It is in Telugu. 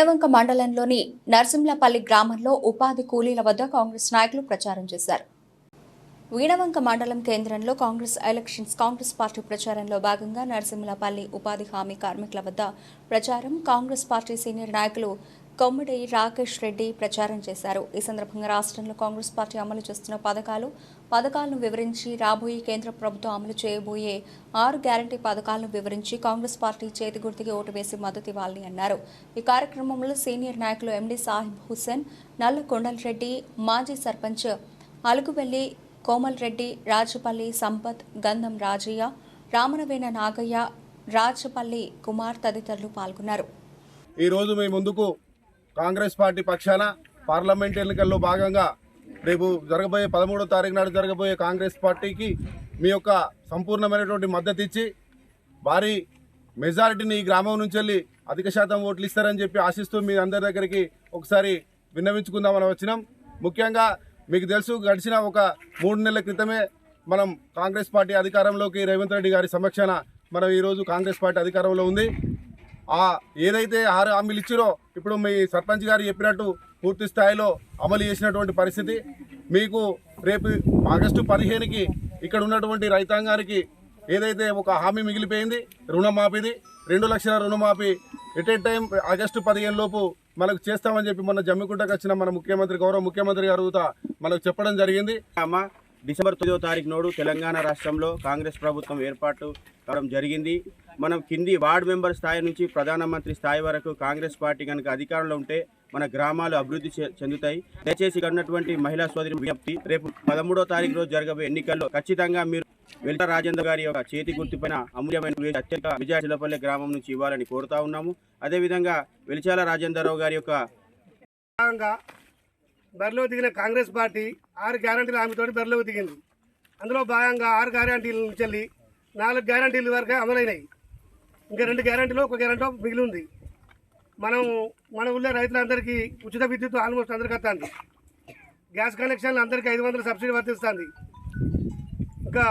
వీణవంక మండలంలోని నర్సింలపల్లి గ్రామంలో ఉపాధి కూలీల వద్ద కాంగ్రెస్ నాయకులు ప్రచారం చేశారు. వీణవంక మండలం కేంద్రంలో కాంగ్రెస్ ఎలక్షన్స్ కాంగ్రెస్ పార్టీ ప్రచారంలో భాగంగా నరసింహలపల్లి ఉపాధి హామీ కార్మికుల వద్ద ప్రచారం. కాంగ్రెస్ పార్టీ సీనియర్ నాయకులు కొమ్మడి రాకేష్ రెడ్డి ప్రచారం చేశారు. ఈ సందర్భంగా రాష్ట్రంలో కాంగ్రెస్ పార్టీ అమలు చేస్తున్న పథకాలు పథకాలను వివరించి రాబోయే కేంద్ర ప్రభుత్వం అమలు చేయబోయే ఆరు గ్యారంటీ పథకాలను వివరించి కాంగ్రెస్ పార్టీ చేతి గుర్తుకి ఓటు వేసి మద్దతు ఇవ్వాలని అన్నారు. ఈ కార్యక్రమంలో సీనియర్ నాయకులు ఎండి సాహిబ్ హుస్సేన్ నల్ల కొండలరెడ్డి మాజీ సర్పంచ్ అలుగువెల్లి కోమల్ రెడ్డి రాజపల్లి సంపత్ గంధం రాజయ్య రామనవేన నాగయ్య రాజపల్లి కుమార్ తదితరులు పాల్గొన్నారు. ఈరోజు మీ ముందుకు కాంగ్రెస్ పార్టీ పక్షాన పార్లమెంట్ ఎన్నికల్లో భాగంగా రేపు జరగబోయే పదమూడో తారీఖు నాడు జరగబోయే కాంగ్రెస్ పార్టీకి మీ యొక్క సంపూర్ణమైనటువంటి మద్దతు ఇచ్చి భారీ మెజారిటీని ఈ గ్రామం నుంచి వెళ్ళి అధిక శాతం ఓట్లు ఇస్తారని చెప్పి ఆశిస్తూ మీ అందరి దగ్గరికి ఒకసారి విన్నవించుకుందామని వచ్చినాం. ముఖ్యంగా మీకు తెలుసు గడిచిన ఒక మూడు నెలల క్రితమే మనం కాంగ్రెస్ పార్టీ అధికారంలోకి రేవంత్ రెడ్డి గారి సమక్షాన మనం ఈరోజు కాంగ్రెస్ పార్టీ అధికారంలో ఉంది. ఆ ఏదైతే ఆరు హామీలు ఇచ్చిరో ఇప్పుడు మీ సర్పంచ్ గారు చెప్పినట్టు పూర్తి స్థాయిలో అమలు చేసినటువంటి పరిస్థితి. మీకు రేపు ఆగస్టు పదిహేనుకి ఇక్కడ ఉన్నటువంటి రైతాంగానికి ఏదైతే ఒక హామీ మిగిలిపోయింది రుణమాఫీది రెండు లక్షల రుణమాఫీ ఎట్ ఏ టైం ఆగస్టు పదిహేను లోపు మనకు చేస్తామని చెప్పి మొన్న జమ్మికుంటకు వచ్చిన మన ముఖ్యమంత్రి గౌరవ ముఖ్యమంత్రి గారు మనకు చెప్పడం జరిగింది. అమ్మ డిసెంబర్ తొమ్మిదో తారీఖు నోడు తెలంగాణ రాష్ట్రంలో కాంగ్రెస్ ప్రభుత్వం ఏర్పాటు కావడం జరిగింది. మనం కింది వార్డు మెంబర్ స్థాయి నుంచి ప్రధానమంత్రి స్థాయి వరకు కాంగ్రెస్ పార్టీ కనుక అధికారంలో ఉంటే మన గ్రామాలు అభివృద్ధి చె- చెందుతాయి. దయచేసి ఇక్కడ ఉన్నటువంటి మహిళా సోదరి విజ్ఞప్తి రేపు పదమూడో తారీఖు రోజు జరగబోయే ఎన్నికల్లో ఖచ్చితంగా మీరు వెల్ట రాజేంద్ర గారి యొక్క చేతి గుర్తుపైన అమూల్యమైన అత్యంత విజయశిలపల్లి గ్రామం నుంచి ఇవ్వాలని కోరుతా ఉన్నాము. అదేవిధంగా వెలిచాల రాజేంద్రరావు గారి యొక్క భాగంగా బరిలో దిగిన కాంగ్రెస్ పార్టీ ఆరు గ్యారంటీల ఆమెతో బరిలోకి దిగింది. అందులో భాగంగా ఆరు గ్యారంటీల నుంచి వెళ్ళి నాలుగు గ్యారంటీల వరకు అమలైనాయి. ఇంకా రెండు గ్యారంటీలో ఒక గ్యారంటీ మిగిలి ఉంది మనం మన ఊళ్ళో రైతులందరికీ ఉచిత విద్యుత్ ఆల్మోస్ట్ అందరికీ వస్తుంది. గ్యాస్ కనెక్షన్లు అందరికీ ఐదు వందల సబ్సిడీ వర్తిస్తుంది. ఇంకా